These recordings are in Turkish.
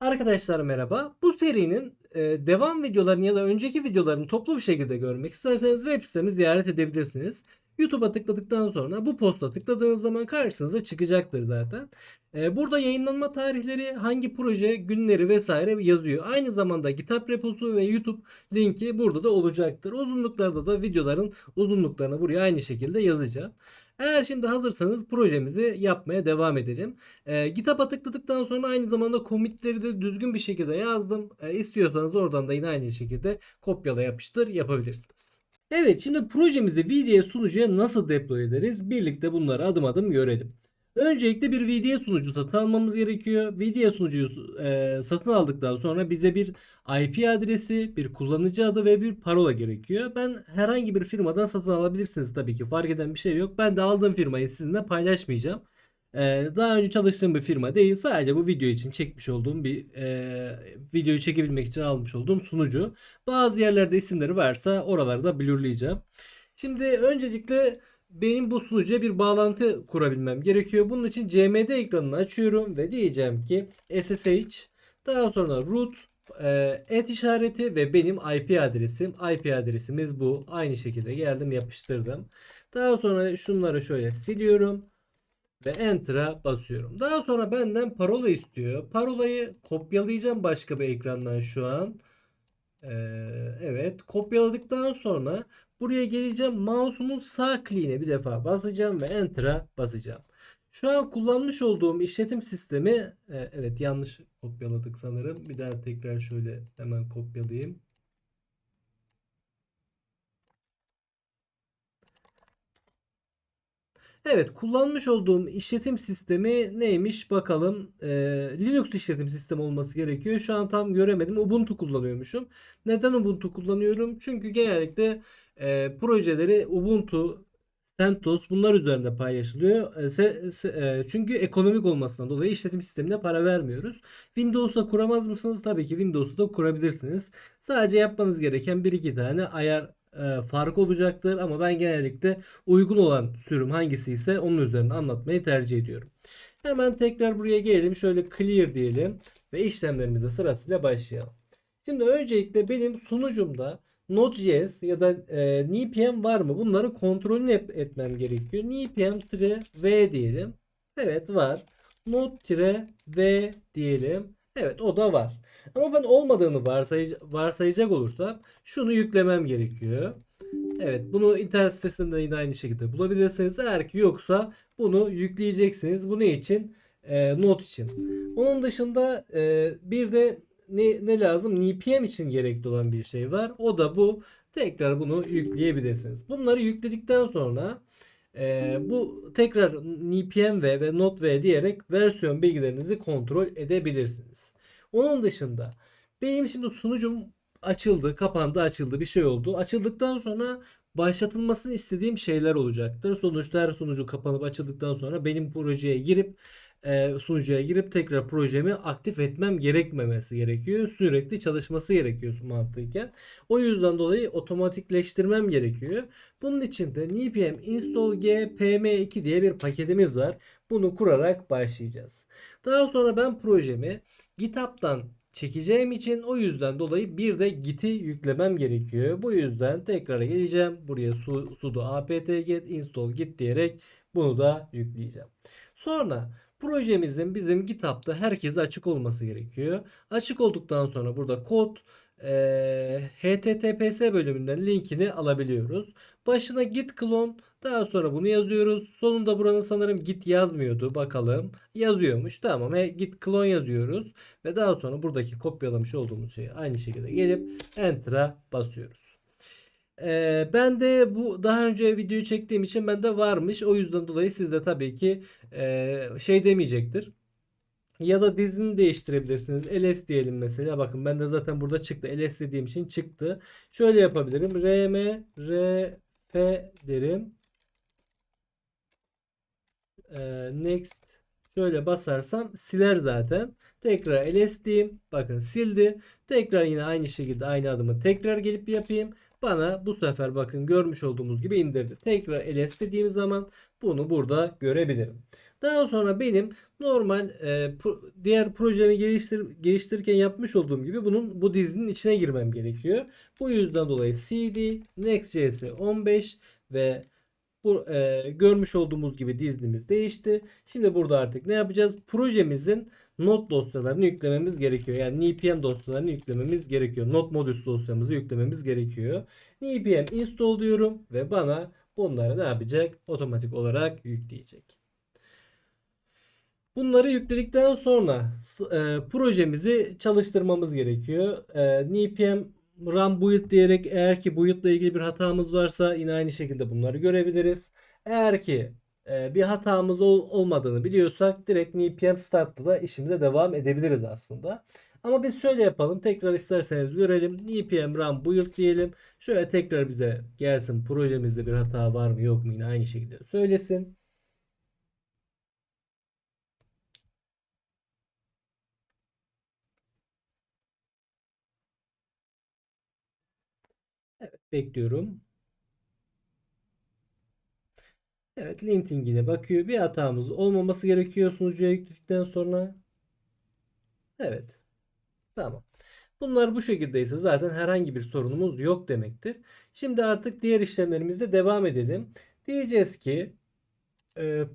Arkadaşlar merhaba. Bu serinin e, devam videolarını ya da önceki videolarını toplu bir şekilde görmek isterseniz web sitemizi ziyaret edebilirsiniz. YouTube'a tıkladıktan sonra bu posta tıkladığınız zaman karşınıza çıkacaktır zaten. E, burada yayınlanma tarihleri, hangi proje, günleri vesaire yazıyor. Aynı zamanda GitHub reposu ve YouTube linki burada da olacaktır. Uzunluklarda da videoların uzunluklarını buraya aynı şekilde yazacağım. Eğer şimdi hazırsanız projemizi yapmaya devam edelim. E, GitHub'a tıkladıktan sonra aynı zamanda commitleri de düzgün bir şekilde yazdım. E, istiyorsanız oradan da yine aynı şekilde kopyala yapıştır yapabilirsiniz. Evet şimdi projemizi VDS sunucuya nasıl deploy ederiz? Birlikte bunları adım adım görelim. Öncelikle bir VDS sunucu satın almamız gerekiyor. VDS sunucuyu e, satın aldıktan sonra bize bir IP adresi, bir kullanıcı adı ve bir parola gerekiyor. Ben herhangi bir firmadan satın alabilirsiniz tabii ki. Fark eden bir şey yok. Ben de aldığım firmayı sizinle paylaşmayacağım. E, daha önce çalıştığım bir firma değil. Sadece bu video için çekmiş olduğum bir e, videoyu çekebilmek için almış olduğum sunucu. Bazı yerlerde isimleri varsa oraları da blurlayacağım. Şimdi öncelikle benim bu sunucuya bir bağlantı kurabilmem gerekiyor. Bunun için CMD ekranını açıyorum ve diyeceğim ki SSH daha sonra root et işareti ve benim IP adresim. IP adresimiz bu. Aynı şekilde geldim yapıştırdım. Daha sonra şunları şöyle siliyorum ve Enter'a basıyorum. Daha sonra benden parola istiyor. Parolayı kopyalayacağım başka bir ekrandan şu an. Ee, evet kopyaladıktan sonra buraya geleceğim mouse'umun sağ kliğine bir defa basacağım ve Enter'a basacağım. Şu an kullanmış olduğum işletim sistemi e, evet yanlış kopyaladık sanırım. Bir daha tekrar şöyle hemen kopyalayayım. Evet kullanmış olduğum işletim sistemi neymiş bakalım. Ee, Linux işletim sistemi olması gerekiyor. Şu an tam göremedim. Ubuntu kullanıyormuşum. Neden Ubuntu kullanıyorum? Çünkü genellikle e, projeleri Ubuntu, CentOS bunlar üzerinde paylaşılıyor. E, se- e, çünkü ekonomik olmasından dolayı işletim sistemine para vermiyoruz. Windows'a kuramaz mısınız? Tabii ki Windows'u da kurabilirsiniz. Sadece yapmanız gereken bir iki tane ayar e, fark olacaktır ama ben genellikle uygun olan sürüm hangisi ise onun üzerine anlatmayı tercih ediyorum. Hemen tekrar buraya gelelim. Şöyle clear diyelim ve işlemlerimize sırasıyla başlayalım. Şimdi öncelikle benim sunucumda Node.js ya da e, npm var mı? Bunları kontrolünü et- etmem gerekiyor. npm-v diyelim. Evet var. Node-v diyelim. Evet o da var. Ama ben olmadığını varsayıc- varsayacak olursam şunu yüklemem gerekiyor. Evet bunu internet sitesinde yine aynı şekilde bulabilirsiniz. Eğer ki yoksa bunu yükleyeceksiniz. Bu ne için? Ee, not için. Onun dışında e, bir de ne, ne lazım? NPM için gerekli olan bir şey var. O da bu. Tekrar bunu yükleyebilirsiniz. Bunları yükledikten sonra e, bu tekrar npm ve ve not.v diyerek versiyon bilgilerinizi kontrol edebilirsiniz. Onun dışında benim şimdi sunucum açıldı, kapandı, açıldı bir şey oldu. Açıldıktan sonra başlatılmasını istediğim şeyler olacaktır. Sonuçta her sunucu kapanıp açıldıktan sonra benim projeye girip e, sunucuya girip tekrar projemi aktif etmem gerekmemesi gerekiyor. Sürekli çalışması gerekiyor mantıken. O yüzden dolayı otomatikleştirmem gerekiyor. Bunun için de npm install g pm2 diye bir paketimiz var. Bunu kurarak başlayacağız. Daha sonra ben projemi GitHub'dan çekeceğim için o yüzden dolayı bir de Git'i yüklemem gerekiyor. Bu yüzden tekrar geleceğim. Buraya su, sudo apt-get install git diyerek bunu da yükleyeceğim. Sonra projemizin bizim GitHub'da herkese açık olması gerekiyor. Açık olduktan sonra burada kod e, HTTPS bölümünden linkini alabiliyoruz. Başına git clone daha sonra bunu yazıyoruz. Sonunda buranın sanırım git yazmıyordu. Bakalım. Yazıyormuş. Tamam. He, git clone yazıyoruz. Ve daha sonra buradaki kopyalamış olduğumuz şeyi aynı şekilde gelip enter'a basıyoruz. Ee, ben de bu daha önce videoyu çektiğim için bende varmış. O yüzden dolayı siz de tabii ki e, şey demeyecektir. Ya da dizini değiştirebilirsiniz. ls diyelim mesela. Bakın ben de zaten burada çıktı. ls dediğim için çıktı. Şöyle yapabilirim. rm rf derim. Ee, next şöyle basarsam siler zaten. Tekrar ls. Bakın sildi. Tekrar yine aynı şekilde aynı adımı tekrar gelip yapayım. Bana bu sefer bakın görmüş olduğumuz gibi indirdi. Tekrar ls dediğim zaman bunu burada görebilirim. Daha sonra benim normal e, diğer projemi geliştir geliştirirken yapmış olduğum gibi bunun bu dizinin içine girmem gerekiyor. Bu yüzden dolayı cd next.js 15 ve bu e, görmüş olduğumuz gibi dizinimiz değişti. Şimdi burada artık ne yapacağız? Projemizin not dosyalarını yüklememiz gerekiyor. Yani npm dosyalarını yüklememiz gerekiyor. Not modüls dosyamızı yüklememiz gerekiyor. npm install diyorum ve bana bunları ne yapacak? Otomatik olarak yükleyecek. Bunları yükledikten sonra e, projemizi çalıştırmamız gerekiyor. E, npm run build diyerek eğer ki build ile ilgili bir hatamız varsa yine aynı şekilde bunları görebiliriz. Eğer ki e, bir hatamız ol- olmadığını biliyorsak direkt npm start'la da işimize devam edebiliriz aslında. Ama biz şöyle yapalım. Tekrar isterseniz görelim. npm run build diyelim. Şöyle tekrar bize gelsin. Projemizde bir hata var mı yok mu yine aynı şekilde söylesin. Bekliyorum. Evet lintingine bakıyor. Bir hatamız olmaması gerekiyor sunucuya yükledikten sonra. Evet. Tamam. Bunlar bu şekildeyse zaten herhangi bir sorunumuz yok demektir. Şimdi artık diğer işlemlerimizde devam edelim. Diyeceğiz ki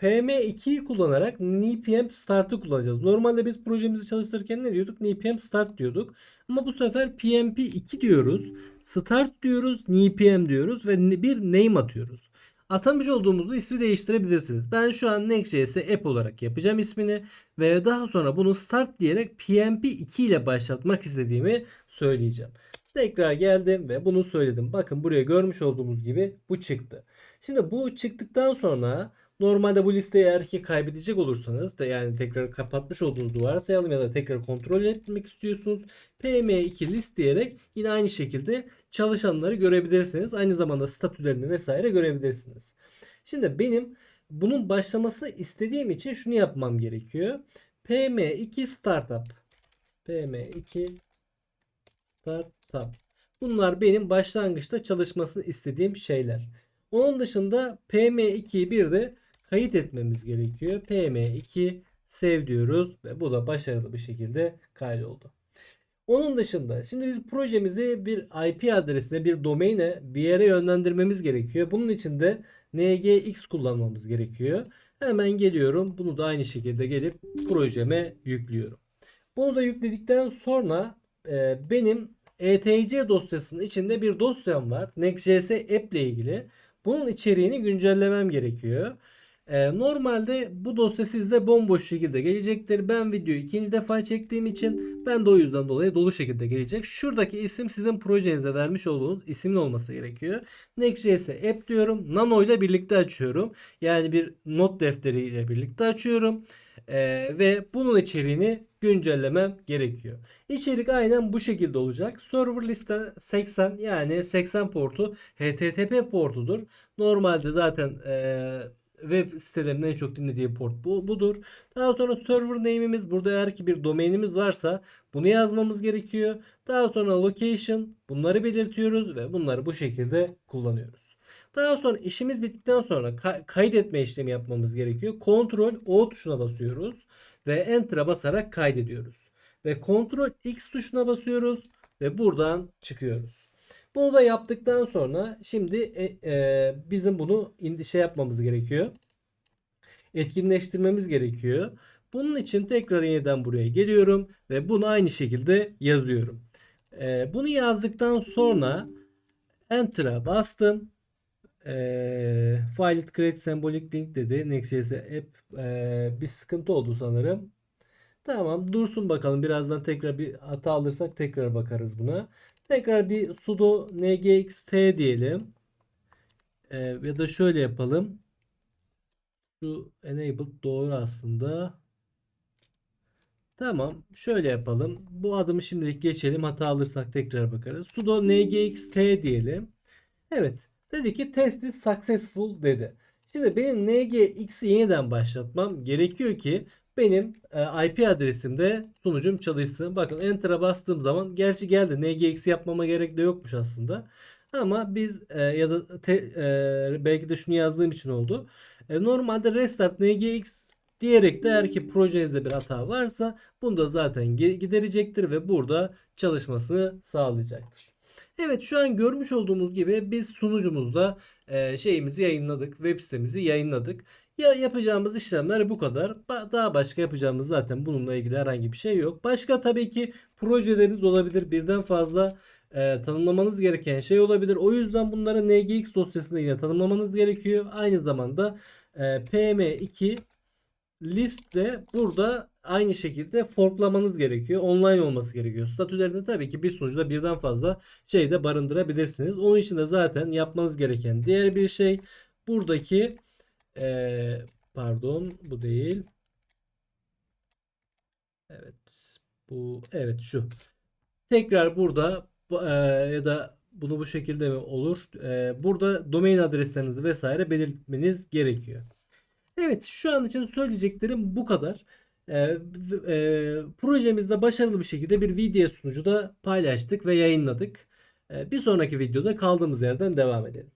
PM2'yi kullanarak npm start'ı kullanacağız. Normalde biz projemizi çalıştırırken ne diyorduk? npm start diyorduk. Ama bu sefer pmp2 diyoruz. Start diyoruz, npm diyoruz ve bir name atıyoruz. Atamış olduğumuzda ismi değiştirebilirsiniz. Ben şu an Next.js app olarak yapacağım ismini ve daha sonra bunu start diyerek pmp2 ile başlatmak istediğimi söyleyeceğim. Tekrar geldim ve bunu söyledim. Bakın buraya görmüş olduğumuz gibi bu çıktı. Şimdi bu çıktıktan sonra normalde bu listeyi eğer ki kaybedecek olursanız da yani tekrar kapatmış olduğunuz varsayalım ya da tekrar kontrol etmek istiyorsunuz. PM2 list diyerek yine aynı şekilde çalışanları görebilirsiniz. Aynı zamanda statülerini vesaire görebilirsiniz. Şimdi benim bunun başlamasını istediğim için şunu yapmam gerekiyor. PM2 startup. PM2 startup. Bunlar benim başlangıçta çalışmasını istediğim şeyler. Onun dışında PM2'yi bir de kayıt etmemiz gerekiyor. PM2 save diyoruz ve bu da başarılı bir şekilde kaydoldu. Onun dışında şimdi biz projemizi bir IP adresine, bir domaine bir yere yönlendirmemiz gerekiyor. Bunun için de ngx kullanmamız gerekiyor. Hemen geliyorum. Bunu da aynı şekilde gelip projeme yüklüyorum. Bunu da yükledikten sonra e, benim etc dosyasının içinde bir dosyam var. Next.js app ile ilgili. Bunun içeriğini güncellemem gerekiyor. Ee, normalde bu dosya sizde bomboş şekilde gelecektir. Ben videoyu ikinci defa çektiğim için ben de o yüzden dolayı dolu şekilde gelecek. Şuradaki isim sizin projenizde vermiş olduğunuz ismin olması gerekiyor. Next.js app diyorum. Nano ile birlikte açıyorum. Yani bir not defteri ile birlikte açıyorum. Ee, ve bunun içeriğini güncellemem gerekiyor. İçerik aynen bu şekilde olacak. Server liste 80 yani 80 portu HTTP portudur. Normalde zaten eee web sitelerinin en çok dinlediği port bu, budur. Daha sonra server name'imiz burada eğer ki bir domainimiz varsa bunu yazmamız gerekiyor. Daha sonra location bunları belirtiyoruz ve bunları bu şekilde kullanıyoruz. Daha sonra işimiz bittikten sonra ka- kaydetme işlemi yapmamız gerekiyor. Ctrl O tuşuna basıyoruz ve Enter'a basarak kaydediyoruz. Ve Ctrl X tuşuna basıyoruz ve buradan çıkıyoruz. Bunu da yaptıktan sonra şimdi e, e, bizim bunu şey yapmamız gerekiyor. Etkinleştirmemiz gerekiyor. Bunun için tekrar yeniden buraya geliyorum ve bunu aynı şekilde yazıyorum. E, bunu yazdıktan sonra Enter'a bastım. E, File create symbolic link dedi. Next.js app e, bir sıkıntı oldu sanırım. Tamam dursun bakalım. Birazdan tekrar bir hata alırsak tekrar bakarız buna. Tekrar bir sudo ngxt diyelim. Ee, ya da şöyle yapalım. Şu enabled doğru aslında. Tamam. Şöyle yapalım. Bu adımı şimdilik geçelim. Hata alırsak tekrar bakarız. sudo ngxt diyelim. Evet. Dedi ki test is successful dedi. Şimdi benim ngx'i yeniden başlatmam gerekiyor ki benim e, IP adresimde sunucum çalışsın. Bakın Enter'a bastığım zaman gerçi geldi. NGX yapmama gerek de yokmuş aslında. Ama biz e, ya da te, e, belki de şunu yazdığım için oldu. Normalde restart NGX Diyerek de eğer ki projenizde bir hata varsa bunu da zaten giderecektir ve burada çalışmasını sağlayacaktır. Evet şu an görmüş olduğumuz gibi biz sunucumuzda şeyimizi yayınladık. Web sitemizi yayınladık. Ya yapacağımız işlemler bu kadar. Daha başka yapacağımız zaten bununla ilgili herhangi bir şey yok. Başka tabii ki projeleriniz olabilir. Birden fazla e, tanımlamanız gereken şey olabilir. O yüzden bunları NGX dosyasında yine tanımlamanız gerekiyor. Aynı zamanda e, PM2 list de burada aynı şekilde forklamanız gerekiyor. Online olması gerekiyor. Statülerinde tabii ki bir sunucuda birden fazla şey de barındırabilirsiniz. Onun için de zaten yapmanız gereken diğer bir şey buradaki eee, pardon bu değil. Evet. Bu evet şu. Tekrar burada bu- eee, ya da bunu bu şekilde mi olur? Eee, burada domain adreslerinizi vesaire belirtmeniz gerekiyor. Evet, şu an için söyleyeceklerim bu kadar. Ee, v- e, projemizde başarılı bir şekilde bir video sunucu da paylaştık ve yayınladık. Ee, bir sonraki videoda kaldığımız yerden devam edelim.